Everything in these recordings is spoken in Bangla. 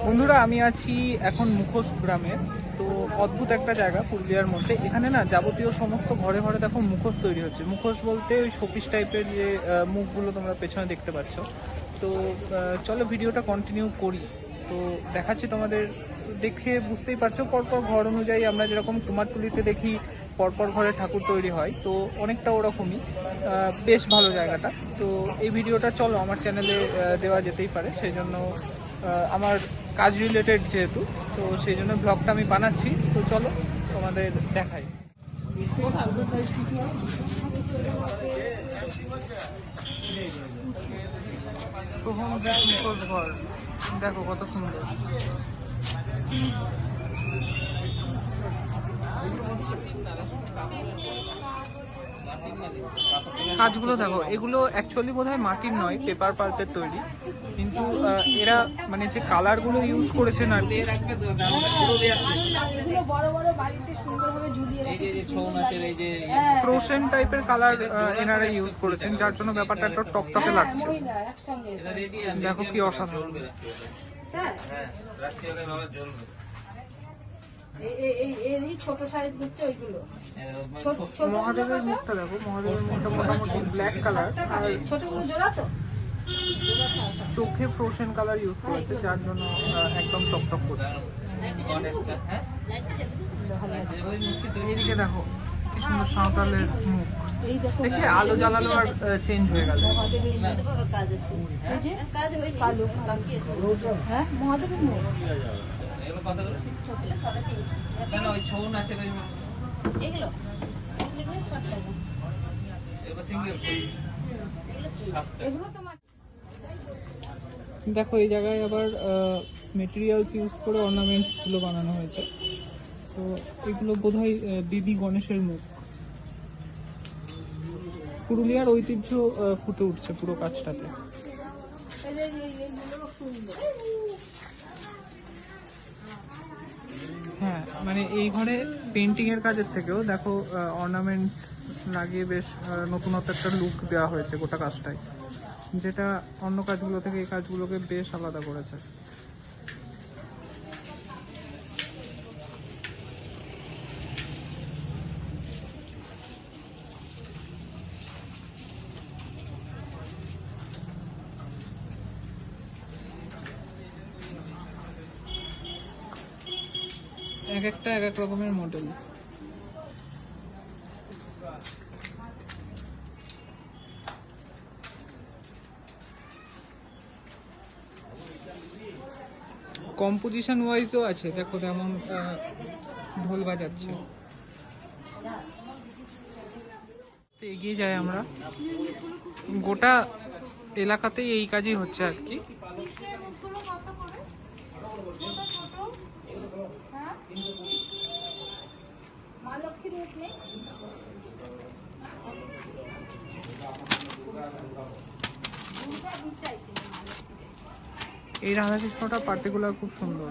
বন্ধুরা, আমি আছি এখন মুখোশ গ্রামে। তো অদ্ভুত একটা জায়গা পুরুলিয়ার মধ্যে। এখানে না যাবতীয় সমস্ত ঘরে ঘরে দেখো মুখোশ তৈরি হচ্ছে। মুখোশ বলতে ওই শোপিস টাইপের যে মুখগুলো তোমরা পেছনে দেখতে পাচ্ছ। তো চলো ভিডিওটা কন্টিনিউ করি। তো দেখাচ্ছি তোমাদের। দেখে বুঝতেই পারছ, পরপর ঘর অনুযায়ী আমরা যেরকম কুমারটুলিতে দেখি, পরপর ঘরে ঠাকুর তৈরি হয়। তো অনেকটা ওরকমই। বেশ ভালো জায়গাটা। তো এই ভিডিওটা চলো আমার চ্যানেলে দেওয়া যেতেই পারে। সেই জন্য আমার কাজ রিলেটেড যেহেতু, তো সেই জন্য ব্লগটা আমি বানাচ্ছি। তো চলো তোমাদের দেখাই। দেখো কত সুন্দর। কাজগুলো দেখো এগুলো অ্যাকচুয়ালি বোধহয় মাটির নয় পেপার পাল্পের তৈরি। কিন্তু এরা মানে যে কালারগুলো ইউজ করেছে না এগুলো বড় বড় বাড়িতে সুন্দরভাবে ঝুলিয়ে রাখে ফ্রোশন টাইপের কালার এনারা ইউজ করেছেন যার জন্য ব্যাপারটা একটু টকটকে লাগছে। দেখো কি অসাধারণ। হ্যাঁ এই- এই- এই- এই ছোট সাইজ হচ্ছে ওইগুলো। ছোট ছোট মহাদেবের মুখটা দেখো মহাদেবের মুখটা মোটামুটি ব্ল্যাক কালার আর ছোটগুলো জোড়া তো? চোখে ফ্রোশন কালার ইউজ করেছে যার জন্য একদম টকটক করছে। এইদিকে দেখো কি সুন্দর সাঁওতালের মুখ। এই আলো জ্বালালো আর চেঞ্জ হয়ে গেল। মহাদেবের মুখ। হ্যাঁ এগুলো তোমার দেখো এই জায়গায় আবার মেটেরিয়ালস ইউজ করে অর্নামেন্টসগুলো বানানো হয়েছে তো এগুলো বোধহয় বিবি গণেশের মুখ পুরুলিয়ার ঐতিহ্য ফুটে উঠছে পুরো কাজটাতে এই যে এই- এইগুলো সুন্দর হ্যাঁ মানে এই ঘরে পেন্টিং এর কাজের থেকেও দেখো অর্নামেন্ট লাগিয়ে বেশ নতুনত্ব একটা লুক দেওয়া হয়েছে গোটা কাজটায় যেটা অন্য কাজগুলো থেকে এই কাজগুলোকে বেশ আলাদা করেছে। এক একটা এক এক রকমের মডেল কম্পোজিশন ওয়াইজও আছে দেখো আহ, ঢোল বাজাচ্ছে। এগিয়ে যাই আমরা। গোটা এলাকাতেই এই কাজই হচ্ছে আর কি। মা লক্ষ্মীর নেই। এই রাধাকৃষ্ণটা পার্টিকুলার খুব সুন্দর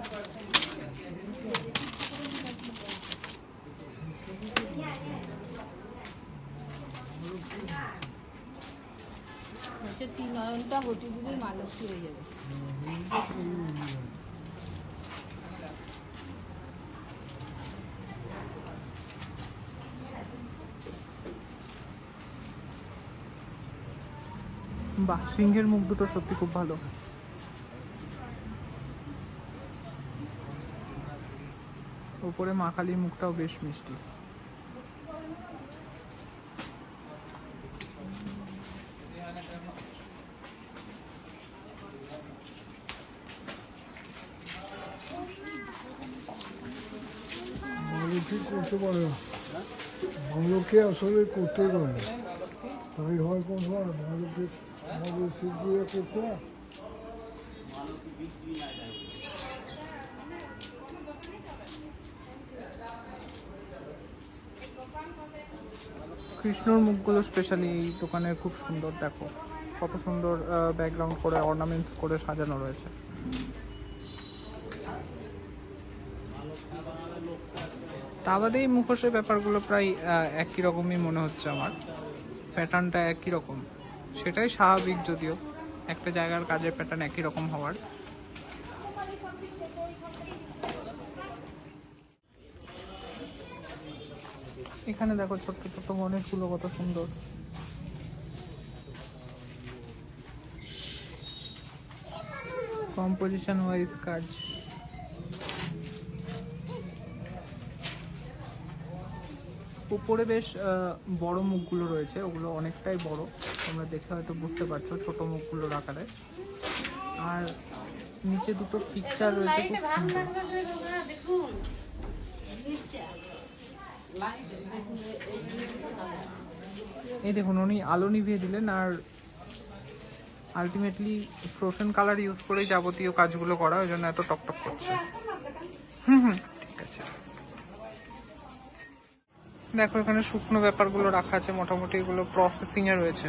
হচ্ছে তিন নয়নটা বটি দিলেই মা লক্ষ্মী হয়ে যাবে বাহ, সিংহের মুখ দুটো সত্যি খুব ভালো। উপরে মা কালীর মুখটাও বেশ মিষ্টি। করতে পারে না। আসলে করতে পারে না। তাই হয় কোন হয় কৃষ্ণর মুখগুলো স্পেশালি এই দোকানের খুব সুন্দর, দেখো। কত সুন্দর ব্যাকগ্রাউন্ড করে অর্নামেন্টস করে সাজানো রয়েছে। তা বাদে এই মুখোশের ব্যাপারগুলো প্রায় একই রকমই মনে হচ্ছে আমার। প্যাটার্নটা একই রকম। সেটাই স্বাভাবিক যদিও। একটা জায়গার কাজের প্যাটার্ন একই রকম হওয়ার। এখানে দেখো ছোট্ট ছোট্ট গণেশগুলো কত সুন্দর। কম্পোজিশন ওয়াইজ কাজ। উপরে বেশ বড় মুখগুলো রয়েছে, ওগুলো অনেকটাই বড়। তোমরা দেখে হয়তো বুঝতে পারছ ছোট মুখগুলোর আকারে। আর নিচে দুটো পিকচার রয়েছে খুব সুন্দর। এই দেখুন উনি আলো নিভিয়ে দিলেন আর আলটিমেটলি ফ্রোশন কালার ইউজ করে যাবতীয় কাজগুলো করা ওই জন্য এত টকটক করছে। হুম হুম ঠিক আছে। দেখো, এখানে শুকনো ব্যাপারগুলো রাখা আছে, মোটামুটি এগুলো প্রসেসিং এ রয়েছে।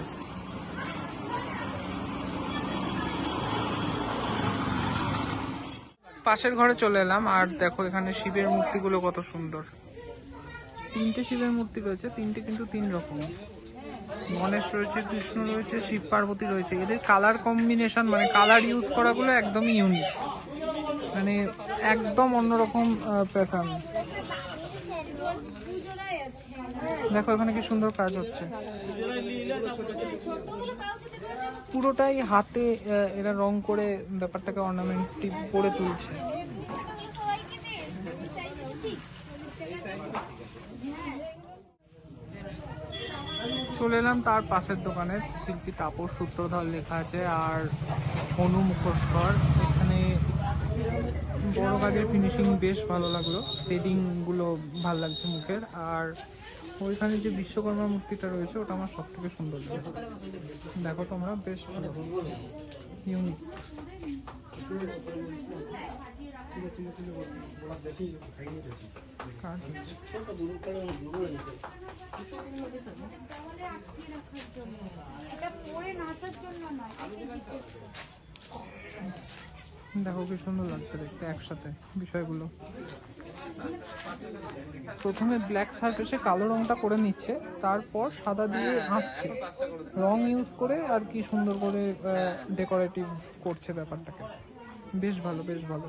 পাশের ঘরে চলে এলাম, আর দেখো, এখানে শিবের মূর্তিগুলো কত সুন্দর। তিনটে শিবের মূর্তি রয়েছে, তিনটে কিন্তু তিন রকম। গণেশ রয়েছে, কৃষ্ণ রয়েছে, শিব পার্বতী রয়েছে। এদের কালার কম্বিনেশন মানে কালার ইউজ করাগুলো একদমই ইউনিক মানে একদম অন্যরকম প্যাটার্ন দেখো এখানে কি সুন্দর কাজ হচ্ছে। পুরোটাই হাতে এরা রং করে ব্যাপারটাকে অর্নামেন্টটি করে তুলছে। চলে এলাম তার পাশের দোকানে, শিল্পী তাপস সূত্রধর লেখা আছে আর অনু মুখোশকর। এখানে বড় কাজের ফিনিশিং বেশ ভালো লাগল। শেডিংগুলো ভালো লাগছে মুখের। আর ওইখানে যে বিশ্বকর্মা মূর্তিটা রয়েছে, ওটা আমার সব থেকে সুন্দর লাগে। দেখো তোমরা, বেশ ইউনিক দেখো কি সুন্দর লাগছে দেখতে একসাথে বিষয়গুলো। প্রথমে ব্ল্যাক সারফেসে কালো রংটা করে নিচ্ছে তারপর সাদা দিয়ে আঁকছে। রং ইউজ করে আর কি সুন্দর করে ডেকোরেটিভ করছে ব্যাপারটাকে। বেশ ভালো বেশ ভালো।